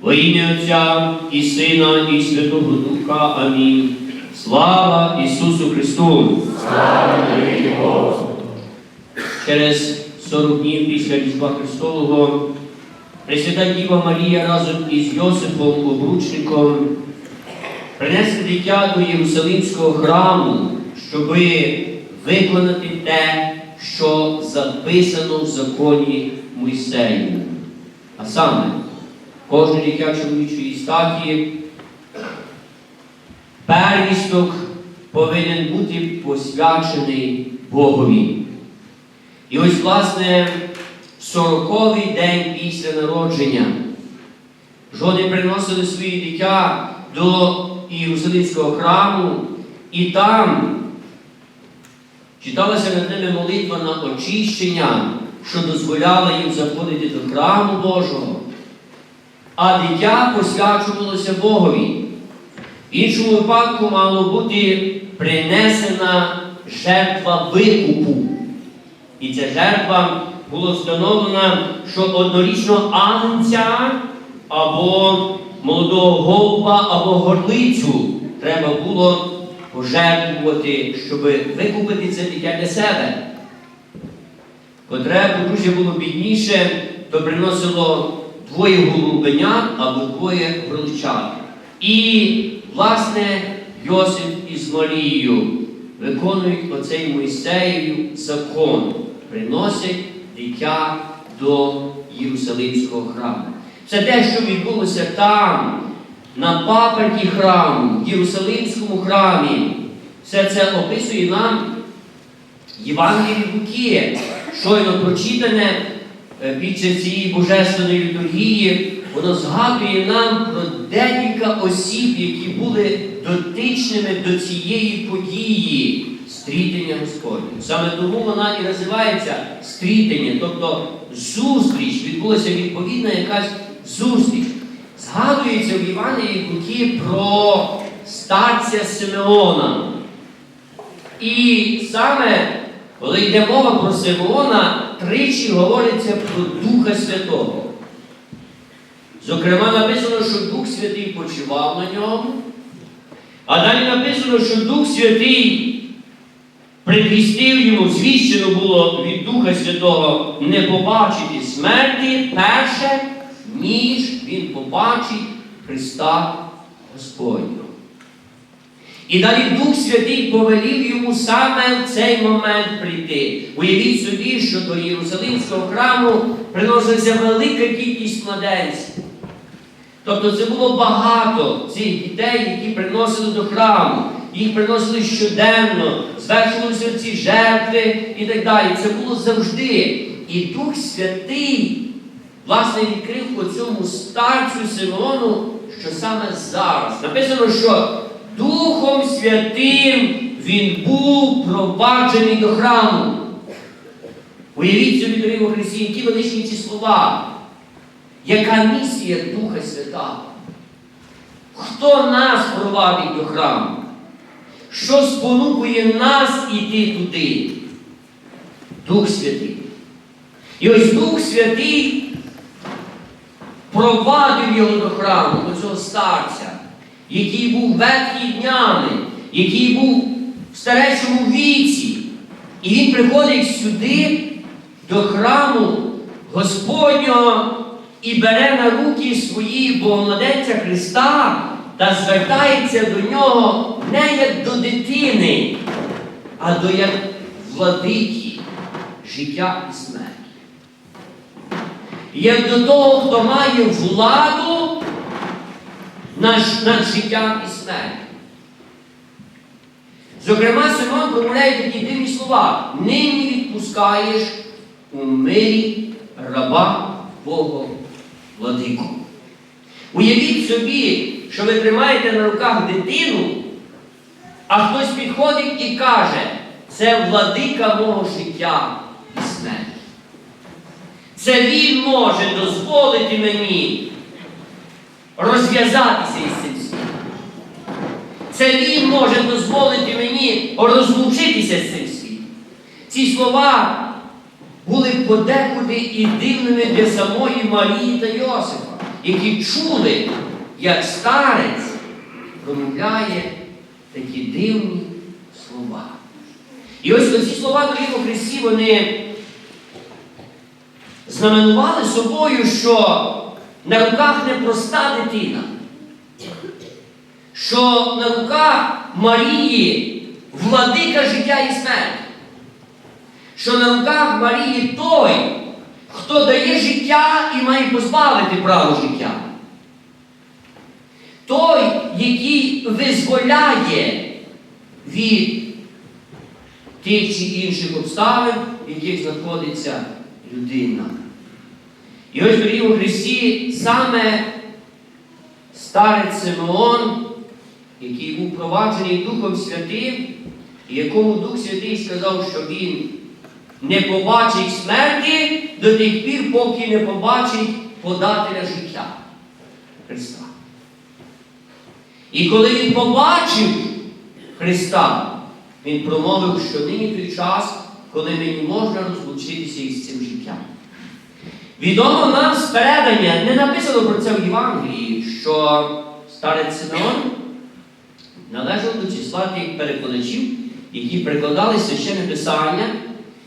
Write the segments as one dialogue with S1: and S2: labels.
S1: Во ім'я Отця і Сина, і Святого Духа. Амінь. Слава Ісусу Христу! Через 40 днів після Різдва Христового Пресвята Діва Марія разом із Йосипом Обручником принесли дитя до Єрусалимського храму, щоби виконати те, що записано в законі Мойсею. А саме, кожне дитя чоловічої статі, первісток повинен бути посвячений Богові. І ось, власне, сороковий день після народження жони приносили свої дитя до Єрусалимського храму, і там читалася над ними молитва на очищення, що дозволяла їм заходити до храму Божого. А дитя посвячувалося Богові. В іншому випадку мало бути принесена жертва викупу. І ця жертва було встановлена, що однорічного агнця або молодого голуба, або горлицю треба було пожертвувати, щоб викупити це дитя для себе. Котре подружжя було бідніше, то приносило двоє голубенят або двоє горличат. І, власне, Йосип із Марією виконують оцей Мойсеєві закон, приносять дитя до Єрусалимського храму. Це те, що відбулося там, на паперті храму, в Єрусалимському храмі. Все це описує нам Євангеліє від Луки, щойно прочитане під час цієї божественної літургії, воно згадує нам про декілька осіб, які були дотичними до цієї події стрітення Господнього. Саме тому вона і називається стрітення, тобто зустріч, відбулася відповідна якась зустріч. Згадується в Івангелії Луки про старця Симеона. І саме, коли йде мова про Симеона, тричі говориться про Духа Святого. Зокрема, написано, що Дух Святий почивав на ньому, а далі написано, що Дух Святий предвістив йому, звіщено було від Духа Святого не побачити смерті перше, ніж він побачить Христа Господнього. І далі Дух Святий повелів йому саме в цей момент прийти. Уявіть собі, що до Єрусалимського храму приносилася велика кількість младенців. Тобто це було багато цих дітей, які приносили до храму. Їх приносили щоденно, звершувалися ці жертви і так далі. Це було завжди. І Дух Святий, власне, відкрив по цьому старцю Симеону, що саме зараз. Написано, що Духом Святим він був проваджений до храму. Уявіть собі, дорогі во Христі, які величні ці слова. Яка місія Духа Святого? Хто нас провадить до храму? Що спонукує нас іти туди? Дух Святий. І ось Дух Святий провадив його до храму, до цього старця, який був ветхий днями, який був в старечому віці. І він приходить сюди, до храму Господнього і бере на руки свої Богомладенця Христа та звертається до нього не як до дитини, а до як владики життя і смерті. Як до того, хто має владу над, над життям і смертю. Зокрема, Симон промовляє такі дивні слова. Нині відпускаєш у мирі раба Бога владику. Уявіть собі, що ви тримаєте на руках дитину, а хтось підходить і каже, це владика мого життя і смерті. Це він може дозволити мені розв'язатися із цим світом. Це він може дозволити мені розлучитися з цим світом. Ці слова були подекуди і дивними для самої Марії та Йосифа. які чули, як старець промовляє такі дивні слова. І ось ці слова дорогі у Христі, вони знаменували собою, що на руках не проста дитина, що на руках Марії владика життя і смерті, що на руках Марії той, хто дає життя і має позбавити право життя. Той, який визволяє від тих чи інших обставин, в яких знаходиться людина. І ось дорогі у Христі саме старець Симеон, який був проваджений Духом Святим, і якому Дух Святий сказав, що він не побачить смерті до тих пір, поки не побачить подателя життя Христа. І коли він побачив Христа, він промовив, що нині той час, коли мені можна розлучитися із цим життям. Відомо нам з передання, не написано про це в Євангелії, що старець Симеон належав до числа тих перекладачів, які перекладали священне Писання,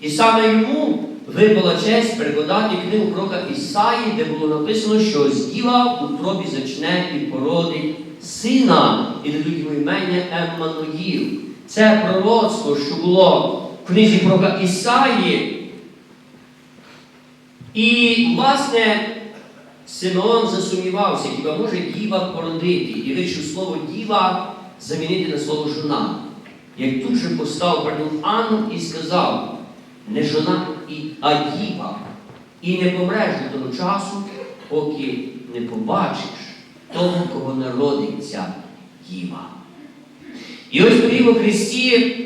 S1: і саме йому випала честь перекладати книгу пророка Ісаї, де було написано, що з діва в утробі зачне і породить сина, і дадуть йому імення Еммануїл. Це пророцтво, що було в книзі пророка Ісаї. І, власне, Симеон засумнівався, хіба може діва породити, і вирішив слово діва замінити на слово жона. Як тут же постав перед ангел і сказав, не жона, а діва, і не помреш до того часу, поки не побачиш того, кого народиться діва. І ось тоді у Христі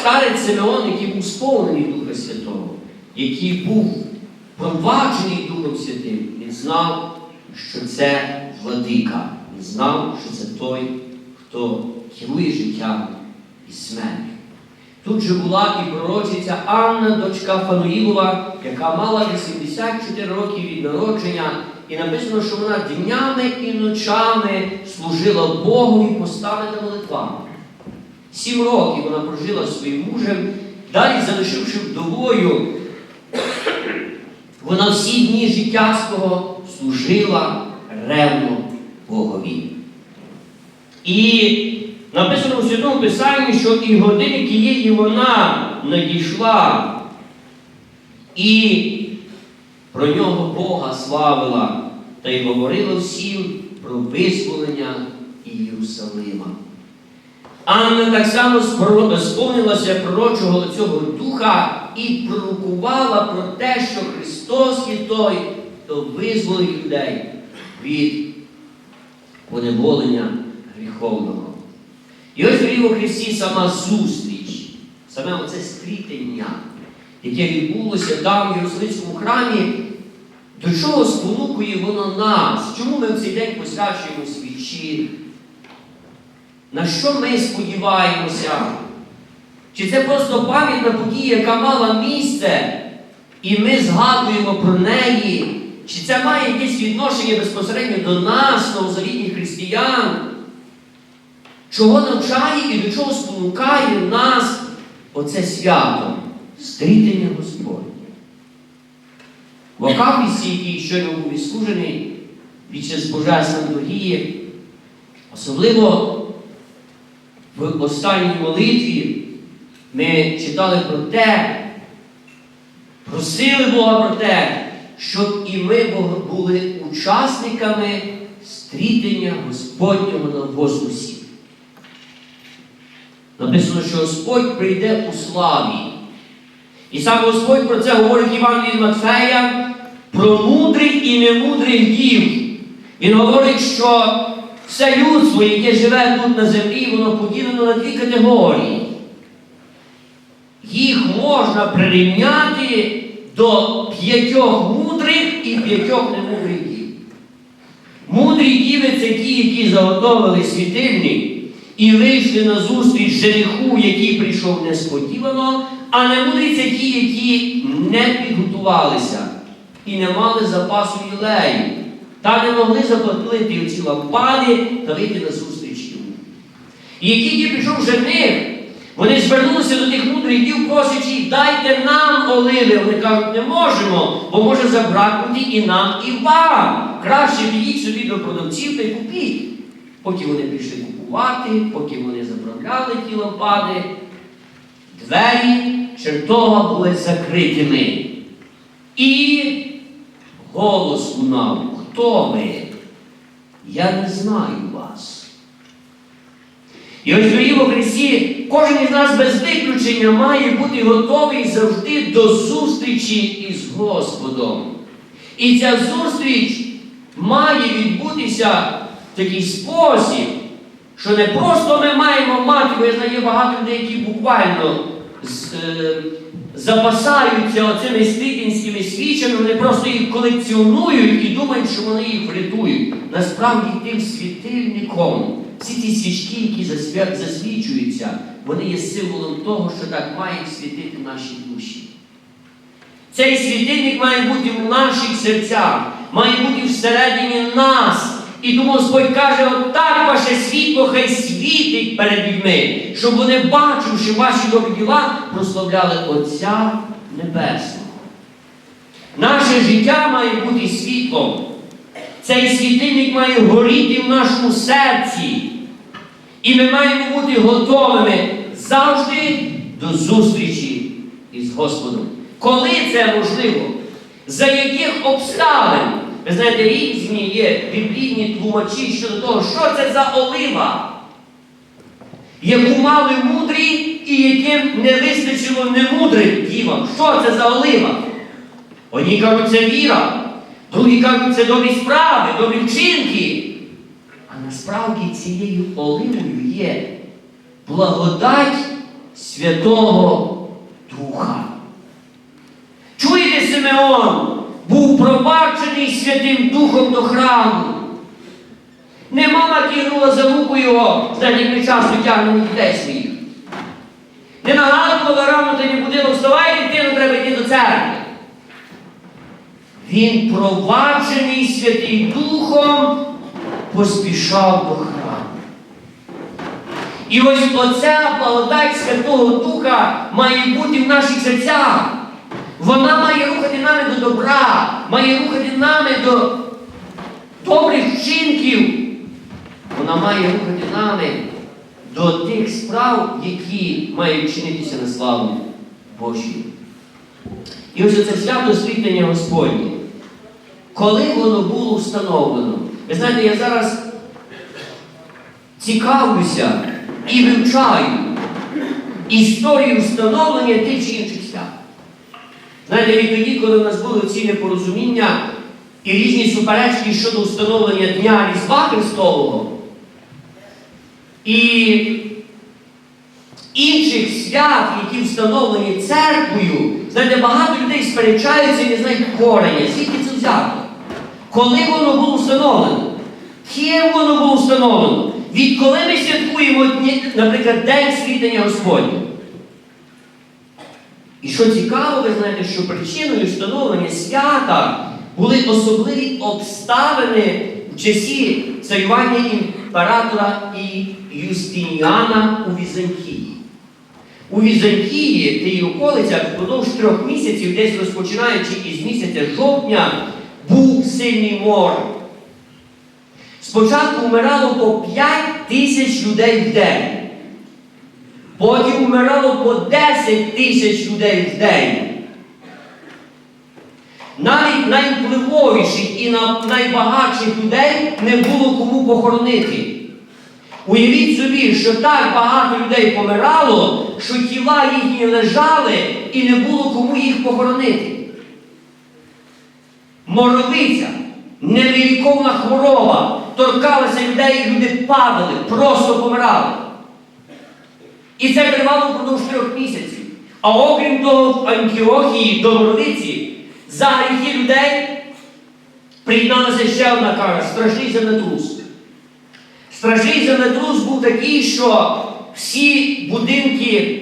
S1: старець Симеон, який був сповнений Духа Святого, який був проваджений Духом Святим, він знав, що це владика. Він знав, що це той, хто керує життям і смертю. Тут же була і пророчиця Анна, дочка Фануїлова, яка мала 84 роки від народження, і написано, що вона днями і ночами служила Богові постами та молитвами. Сім років вона прожила своїм мужем, далі залишивши вдовою, вона всі дні життя свого служила ревно Богові. І написано у Святому Писанні, що і години тієї вона надійшла, і про нього Бога славила та й говорила всім про визволення Єрусалима. Анна так само сповнилася пророчого цього духа і пророкувала про те, що Христос є той, хто визволить людей від поневолення гріховного. І ось в у Христі сама зустріч, саме оце стрітення, яке відбулося там в Єрусалимському храмі, до чого спонукує воно нас? Чому ми в цей день посвячуємо свічі? На що ми сподіваємося? Чи це просто пам'ятна подія, яка мала місце, і ми згадуємо про неї? Чи це має якесь відношення безпосередньо до нас, новозавітніх християн? Чого навчає і до чого спонукає нас оце свято, стрітення Господнє? В Акафісі, який щойно був відслужений під час Божественної Літургії, особливо в останній молитві ми читали про те, просили Бога про те, щоб і ми були учасниками стрітення Господнього на возвусі. Написано, що Господь прийде у славі. І сам Господь про це говорить Іван від Матфея про мудрих і немудрих дів. Він говорить, що все людство, яке живе тут на землі, воно поділено на дві категорії. Їх можна прирівняти до п'ятьох мудрих і п'ятьох немудрих дів. Мудрі діви це ті, які заготовили світильник і вийшли на зустріч жениху, який прийшов несподівано, а немудрі це ті, які не підготувалися і не мали запасу ілею. Та не могли заплатити оці лампади та вийти на зустріч йому. І як тільки прийшов жених, вони звернулися до тих мудриків, просячи їх, дайте нам оливи. Вони кажуть, не можемо, бо може забракнути і нам, і вам. Краще підіть собі до продавців та й купіть. Поки вони пішли купувати, поки вони заправляли ті лампади, двері чертога були закритими. І голос лунав, хто ви? Я не знаю вас. І ось дорогі во Христі, кожен із нас без виключення має бути готовий завжди до зустрічі із Господом. І ця зустріч має відбутися в такий спосіб, що не просто ми маємо мати, бо я знаю багато людей, які буквально з, е, запасаються оцими світінськими свічами, вони просто їх колекціонують і думають, що вони їх врятують. Насправді тим світильником, всі ці свічки, які засвічуються, вони є символом того, що так мають світити наші душі. Цей світильник має бути в наших серцях, має бути всередині нас. І тому Господь каже, отак ваше світло хай світить перед людьми, щоб вони, бачивши ваші добрі діла, прославляли Отця Небесного. Наше життя має бути світлом. Цей світильник має горіти в нашому серці. І ми маємо бути готовими завжди до зустрічі із Господом. Коли це можливо? За яких обставин? Ви знаєте, різні є біблійні тлумачі щодо того, що це за олива, яку мали мудрі і яким не вистачило немудрим дівам. Що це за олива? Одні кажуть, це віра, другі кажуть, це добрі справи, добрі вчинки. А насправді цією оливою є благодать Святого Духа. Чуєте, Симеон був пробачений Святим Духом до храму. Не мама кинула за руку його, знаєте, ми часто тягнемо дітей своїх. Не нагадувала рано, та не будила, вставай, дитину, треба йти до церкви. Він пробачений Святим Духом поспішав до храму. І ось оця благодать Святого Духа має бути в наших серцях. Вона має рухати нами до добра, має рухати нами до добрих вчинків. Вона має рухати нами до тих справ, які мають чинитися на славу Божій. І ось це свято світлення Господнє. Коли воно було встановлено, ви знаєте, я зараз цікавлюся і вивчаю історію встановлення тих чи інших свят. Знаєте, відтоді, коли в нас були ці непорозуміння і різні суперечки щодо встановлення Дня Різдва Христового і інших свят, які встановлені церквою, знаєте, багато людей сперечаються і не знають корення, звідки це взято. Коли воно було встановлено? Ким воно було встановлено? Відколи ми святкуємо, наприклад, День світання Господнього? І що цікаво, ви знаєте, що причиною встановлення свята були особливі обставини в часі царювання імператора і Юстиніана у Візантії. У Візантії, тій околицях, впродовж трьох місяців, десь розпочинаючи із місяця жовтня, був сильний мор. Спочатку вмирало по 5 тисяч людей в день. Потім вмирало по 10 тисяч людей в день. Навіть найвпливовіших і на- найбагатших людей не було кому похоронити. Уявіть собі, що так багато людей помирало, що тіла їхні лежали і не було кому їх похоронити. Моровиця, невиліковна хвороба, торкалася людей, і люди падали, просто помирали. І це тривало впродовж трьох місяців. А окрім того, в Антіохії до Моровиці за гріхи людей приєдналася ще одна кара страшний землетрус. Страшний землетрус був такий, що всі будинки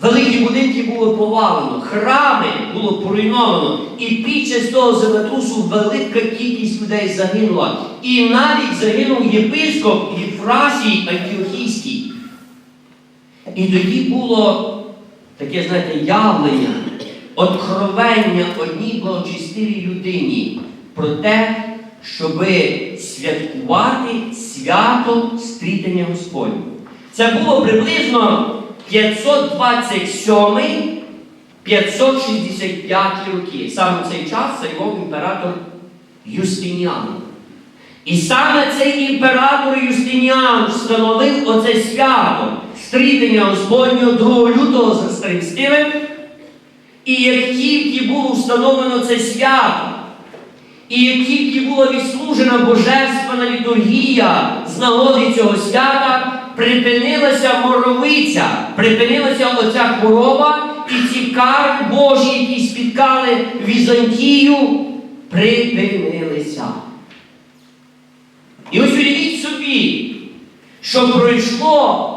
S1: Великі будинки було повалено, храми було поруйновано, і під час того землетрусу велика кількість людей загинула. І навіть загинув єпископ Єфрасій Антіохійський. І тоді було таке, знаєте, явлення, откровення одній благочестивій людині про те, щоби святкувати свято стрітення Господнього. Це було приблизно 527-565 роки. Саме в цей час царював імператор Юстиніан. І саме цей імператор Юстиніан встановив оце свято стрітення Господнього 2 лютого за старим стилем. І як тільки було встановлено це свято, і як тільки була відслужена божественна літургія з нагоди цього свята, припинилася моровиця, припинилася оця хвороба, і ці кари Божі, які спіткали Візантію, припинилися. І ось уявіть собі, що пройшло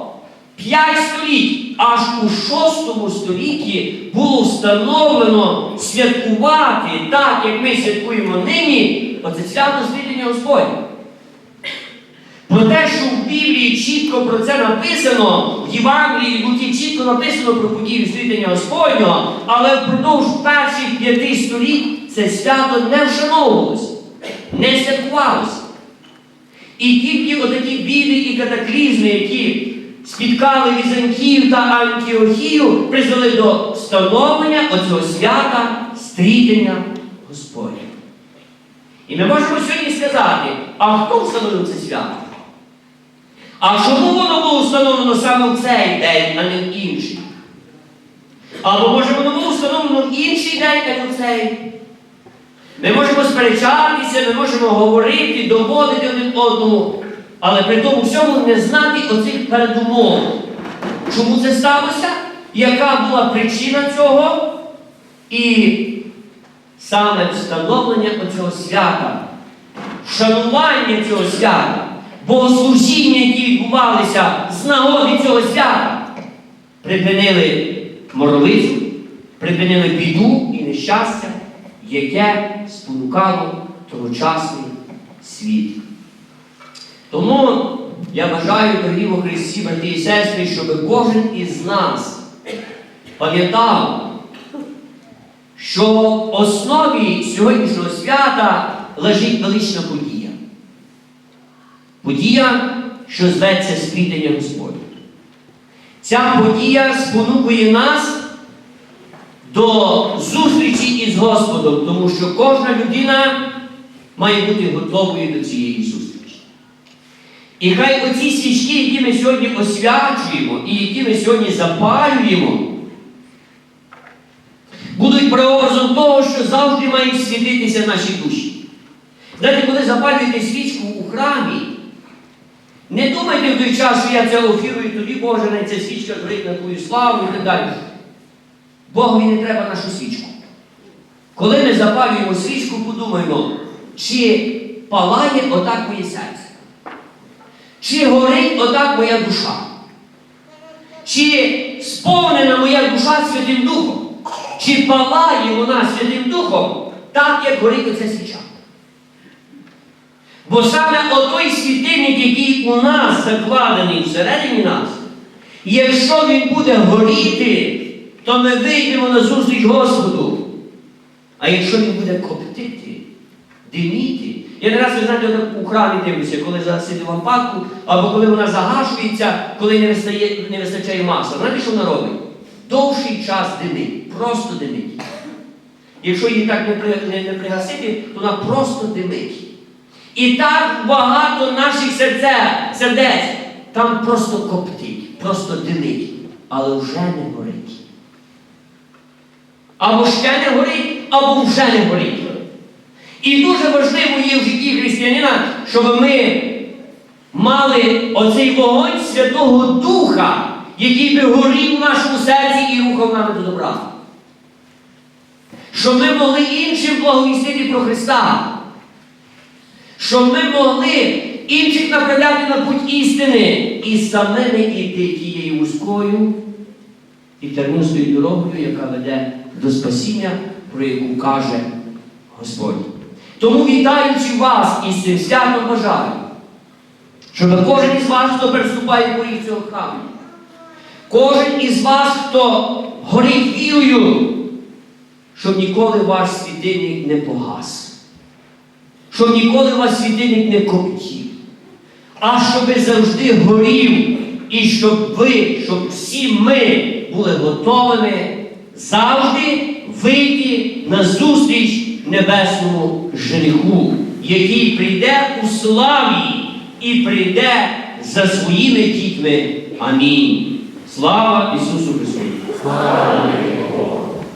S1: п'ять століть, аж у шостому столітті було встановлено святкувати так, як ми святкуємо нині, оце свято звільнення Господнє. Про те, що в Біблії чітко про це написано, в Євангелії Луки чітко написано про подію світення Господнього, але впродовж перших п'яти століть це свято не вшановувалося, не святкувалося. І тільки отакі біди і катаклізми, які спіткали Візантію та Антіохію, призвели до встановлення оцього свята стрітення Господня. І ми можемо сьогодні сказати, а хто встановив це свято? А чому воно було встановлено саме в цей день, а не в інший? Або може воно було встановлено в інший день, а не в цей? Ми можемо сперечатися, ми можемо говорити, доводити один одному, але при тому всьому не знати оцих передумов. Чому це сталося? Яка була причина цього? І саме встановлення оцього свята, шанування цього свята, богослужіння, які відбувалися з нагоди цього свята, припинили моровицю, припинили біду і нещастя, яке спонукало тогочасний світ. Тому я бажаю, дорогі во Христі, брати і сестри, щоб кожен із нас пам'ятав, що в основі сьогоднішнього свята лежить велична подія. Подія, що зветься світення Господня. Ця подія спонукує нас до зустрічі із Господом, тому що кожна людина має бути готовою до цієї зустрічі. І хай оці свічки, які ми сьогодні освячуємо і які ми сьогодні запалюємо, будуть прообразом того, що завжди мають світитися наші душі. Знаєте, коли запалюєте свічку у храмі, не думайте в той час, що я це офірую тобі, Боже, на ця свічка згорить на твою славу і так далі. Богові не треба нашу свічку. Коли ми запалюємо свічку, подумаємо, чи палає отак моє серце? Чи горить отак моя душа? Чи сповнена моя душа Святим Духом? Чи палає вона Святим Духом, так, як горить оця свіча? Бо саме отой світильник, який у нас закладений всередині нас, якщо він буде горіти, то ми вийдемо на зустріч Господу. А якщо він буде коптити, диміти, я не раз ви знаєте, у храмі дивлюся, коли засидить лампадку, або коли вона загашується, коли не вистачає, не вистачає масла. Знаєте, що вона робить? Довший час димить, просто димить. Якщо її так не, при, не, не пригасити, то вона просто димить. І так багато наших серце, сердець там просто коптить, просто димить, але вже не горить. Або ще не горить, або вже не горить. І дуже важливо є в житті християнина, щоб ми мали оцей вогонь Святого Духа, який би горів в нашому серці і рухав нами до добра. Щоб ми могли іншим благовістити про Христа. Щоб ми могли інших направляти на путь істини і самими йти тією вузькою і тернистою дорогою, яка веде до спасіння, про яку каже Господь. Тому вітаючи вас із цим святом бажаю, щоб кожен із вас, хто переступає поріг цього храму, кожен із вас, хто горить вірою, щоб ніколи ваш світильник не погас, щоб ніколи ваш світильник не коптів, а щоб завжди горів, і щоб ви, щоб всі ми були готовими завжди вийти на зустріч небесному жениху, який прийде у славі і прийде за своїми дітьми. Амінь. Слава Ісусу Христу!
S2: Слава